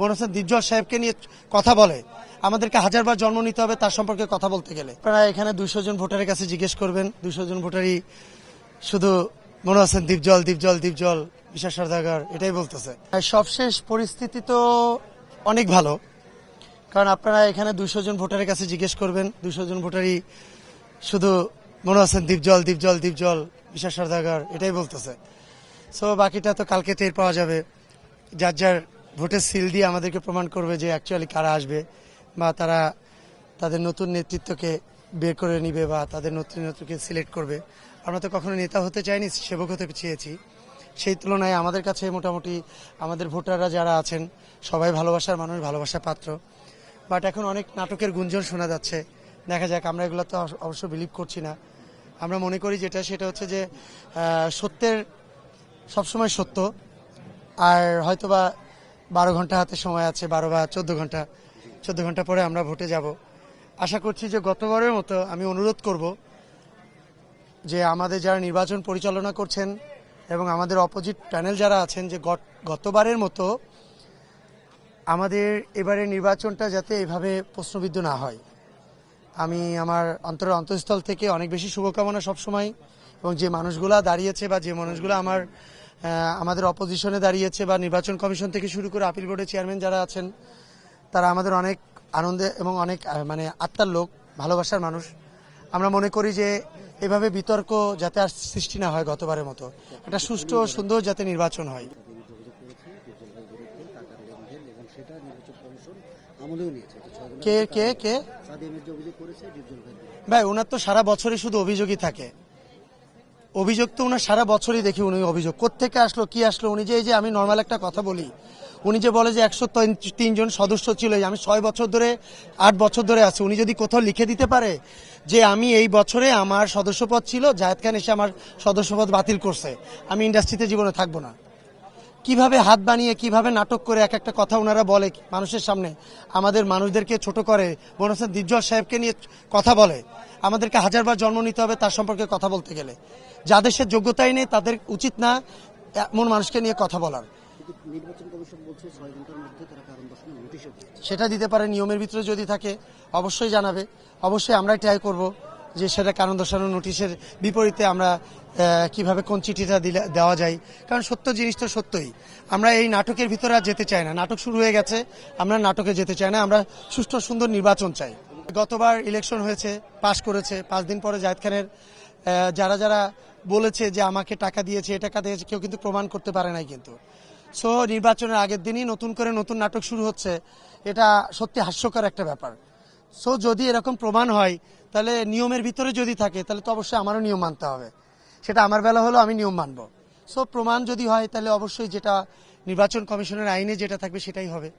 মনে হচ্ছে দিজ্জল সাহেবকে নিয়ে কথা বলে। আমাদেরকে হাজারবার জন্ম নিতে হবে তার সম্পর্কে কথা বলতে গেলে। আপনারা এখানে দুইশো জন ভোটারের কাছে জিজ্ঞেস করবেন। দুইশো জন ভোটারই শুধু মনে হচ্ছেন দীপজল দীপজল দীপজল বিশাল সরদাগর, এটাই বলতেছে। সবশেষ পরিস্থিতি তো অনেক ভালো। কারণ আপনারা এখানে দুইশো জন ভোটারের কাছে জিজ্ঞেস করবেন। দুইশো জন ভোটারই শুধু মনে হচ্ছেন দীপজল দীপজল দীপজল বিশাল সরদাগর, এটাই বলতেছে। সো বাকিটা তো কালকে টের পাওয়া যাবে। যার যার ভোটের সিল দিয়ে আমাদেরকে প্রমাণ করবে যে অ্যাকচুয়ালি কারা আসবে বা তারা তাদের নতুন নেতৃত্বকে বের করে নিবে বা তাদের নতুন নেতৃত্বকে সিলেক্ট করবে। আমরা তো কখনো নেতা হতে চাইনি, সেবক হতে চেয়েছি। সেই তুলনায় আমাদের কাছে মোটামুটি আমাদের ভোটাররা যারা আছেন, সবাই ভালোবাসার মানুষ, ভালোবাসার পাত্র। বাট এখন অনেক নাটকের গুঞ্জন শোনা যাচ্ছে। দেখা যাক, আমরা এগুলো তো অবশ্য- বিলিভ করছি না। আমরা মনে করি যেটা, সেটা হচ্ছে যে সত্যের সবসময় সত্য। আর হয়তোবা বারো ঘণ্টা হাতে সময় আছে, বারো বা চোদ্দ ঘণ্টা চোদ্দ ঘণ্টা পরে আমরা ভোটে যাব। আশা করছি যে গতবারের মতো আমি অনুরোধ করব যে আমাদের যারা নির্বাচন পরিচালনা করছেন এবং আমাদের অপোজিট প্যানেল যারা আছেন যে গত- গতবারের মতো আমাদের এবারে নির্বাচনটা যাতে এভাবে প্রশ্নবিদ্ধ না হয়। আমি আমার অন্তরের অন্তঃস্থল থেকে অনেক বেশি শুভকামনা সবসময় এবং যে মানুষগুলা দাঁড়িয়েছে বা যে মানুষগুলো আমার আমাদের অপোজিশনে দাঁড়িয়েছে বা নির্বাচন কমিশন থেকে শুরু করে আপিল বোর্ডের চেয়ারম্যান যারা আছেন, তারা আমাদের অনেক আনন্দে এবং অনেক মানে আত্মার লোক, ভালোবাসার মানুষ। আমরা মনে করি যে এভাবে বিতর্ক যাতে আর সৃষ্টি না হয় গতবারের মতো, একটা সুষ্ঠু ও সুন্দর যাতে নির্বাচন হয়। কে কে কে? ভাই, ওনার তো সারা বছরই শুধু অভিযোগই থাকে। অভিযোগ তো উনার সারা বছরই দেখি উনি অভিযোগ। কোথেকে আসলো, কি আসলো, উনি যে, এই যে আমি নর্মাল একটা কথা বলি, উনি যে বলে যে একশো তিনজন সদস্য ছিল আমি ছয় বছর ধরে, আট বছর ধরে আছি, উনি যদি কোথাও লিখে দিতে পারে যে আমি এই বছরে আমার সদস্যপদ ছিল জাহেদ খান এসে আমার সদস্যপদ বাতিল করছে, আমি ইন্ডাস্ট্রিতে জীবনে থাকব না। কীভাবে হাত বানিয়ে, কীভাবে নাটক করে এক একটা কথা ওনারা বলে মানুষের সামনে? আমাদের মানুষদেরকে ছোট করে হচ্ছে দিজ্জল সাহেবকে নিয়ে কথা বলে। আমাদেরকে হাজারবার জন্ম নিতে হবে তার সম্পর্কে কথা বলতে গেলে। যাদের সে যোগ্যতাই নেই, তাদের উচিত না এমন মানুষকে নিয়ে কথা বলার। সেটা দিতে পারে নিয়মের ভিতরে যদি থাকে, অবশ্যই জানাবে। অবশ্যই আমরাই ট্রাই করব। যে সেটা কারণ দর্শানোর নোটিশের বিপরীতে আমরা কীভাবে কোন চিঠিটা দিলে, দেওয়া যায়। কারণ সত্য জিনিস তো সত্যই। আমরা এই নাটকের ভিতরে আর যেতে চাই না। নাটক শুরু হয়ে গেছে, আমরা নাটকে যেতে চাই না। আমরা সুষ্ঠু সুন্দর নির্বাচন চাই। গতবার ইলেকশন হয়েছে পাশ করেছে। পাঁচ দিন পরে জাহেদ খানের যারা যারা বলেছে যে আমাকে টাকা দিয়েছে এ টাকা দিয়েছে, কেউ কিন্তু প্রমাণ করতে পারে নাই কিন্তু। সো নির্বাচনের আগের দিনই নতুন করে নতুন নাটক শুরু হচ্ছে। এটা সত্যি হাস্যকর একটা ব্যাপার। সো যদি এরকম প্রমাণ হয়, তাহলে নিয়মের ভিতরে যদি থাকে, তাহলে তো অবশ্যই আমারও নিয়ম মানতে হবে। সেটা আমার বেলা হলো আমি নিয়ম মানব। সো প্রমাণ যদি হয়, তাহলে অবশ্যই যেটা নির্বাচন কমিশনের আইনে যেটা থাকবে, সেটাই হবে।